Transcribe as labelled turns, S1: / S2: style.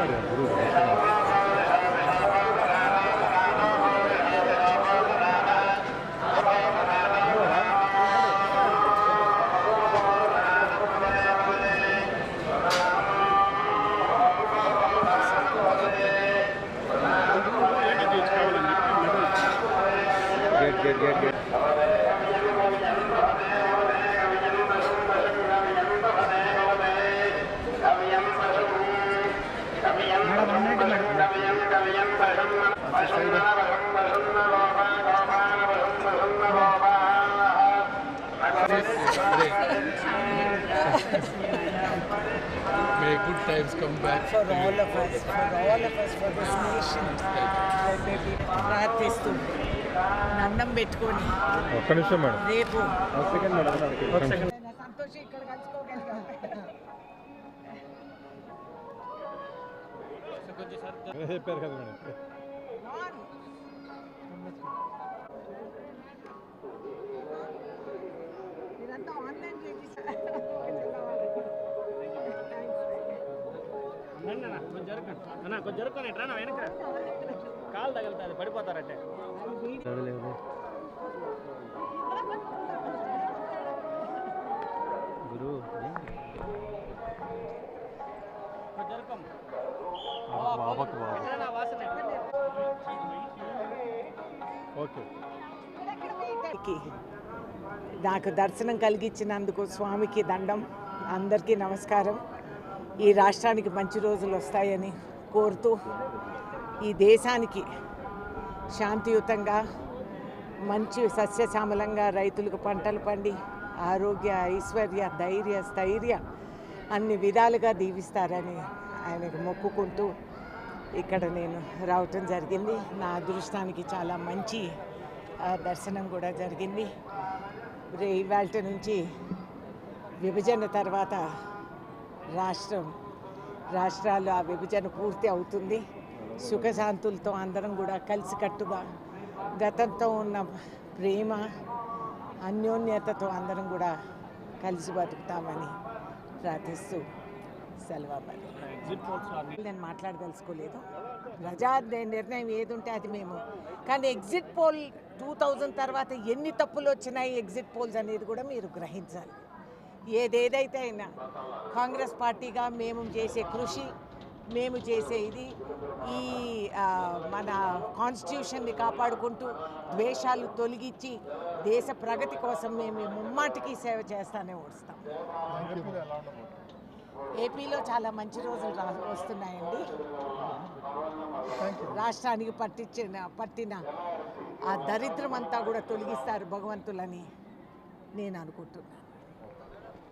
S1: まりはブルーでやってます。Good, good, good, good.
S2: Gate May good times come back.
S3: for all of us, for all of us, for this nation. ప్రార్థిస్తూ నందం పెట్టుకొని
S1: ఒక్క నిమిషం madam
S3: రేపు
S1: ఒక second madam ఒక second
S3: సంతోషం ఇక్కడ కలుసుకోగలిగాం
S1: చెప్పారు కదా మేడం
S3: ఇదంతా ఆన్లైన్
S4: అన్న కొంచెం జరగండి అన్న కొంచెం జరుపుకొని రా వెనక కాలు తగులుతుంది పడిపోతారంటే
S1: గురువు
S4: కొంచెం జరుపుకోమ్మ.
S1: బాబాకు బాబా
S3: నాకు దర్శనం కలిగించినందుకు స్వామికి దండం అందరికీ నమస్కారం. ఈ రాష్ట్రానికి మంచి రోజులు వస్తాయని కోరుతూ ఈ దేశానికి శాంతియుతంగా మంచి సస్యశ్యామలంగా రైతులకు పంటలు పండి ఆరోగ్య ఐశ్వర్య ధైర్య స్థైర్య అన్ని విధాలుగా దీవిస్తారని ఆయనకు మొక్కుకుంటూ ఇక్కడ నేను రావటం జరిగింది. నా అదృష్టానికి చాలా మంచి ఆ, దర్శనం కూడా జరిగింది. రే ఇవాళ నుంచి విభజన తర్వాత రాష్ట్రం రాష్ట్రాలు ఆ విభజన పూర్తి అవుతుంది. సుఖశాంతులతో అందరం కూడా కలిసికట్టుగా గతంతో ఉన్న ప్రేమ అన్యోన్యతతో అందరం కూడా కలిసి బతుకుతామని ప్రార్థిస్తూ సెలవు నేను మాట్లాడదలుచుకోలేదు. ప్రజా నిర్ణయం ఏది ఉంటే అది మేము. కానీ ఎగ్జిట్ పోల్ టూ థౌజండ్ తర్వాత ఎన్ని తప్పులు వచ్చినాయి ఎగ్జిట్ పోల్స్ అనేది కూడా మీరు గ్రహించాలి. ఏదేదైతే అయినా కాంగ్రెస్ పార్టీగా మేము చేసే కృషి మేము చేసే ఇది ఈ మన కాన్స్టిట్యూషన్ని కాపాడుకుంటూ ద్వేషాలు తొలగించి దేశ ప్రగతి కోసం మేము ముమ్మాటికి సేవ చేస్తానే వస్తాం ఏపీలో చాలా మంచి రోజులు రా వస్తున్నాయండి. రాష్ట్రానికి పట్టించిన పట్టిన ఆ దరిద్రం అంతా కూడా తొలగిస్తారు భగవంతులని నేను అనుకుంటున్నాను.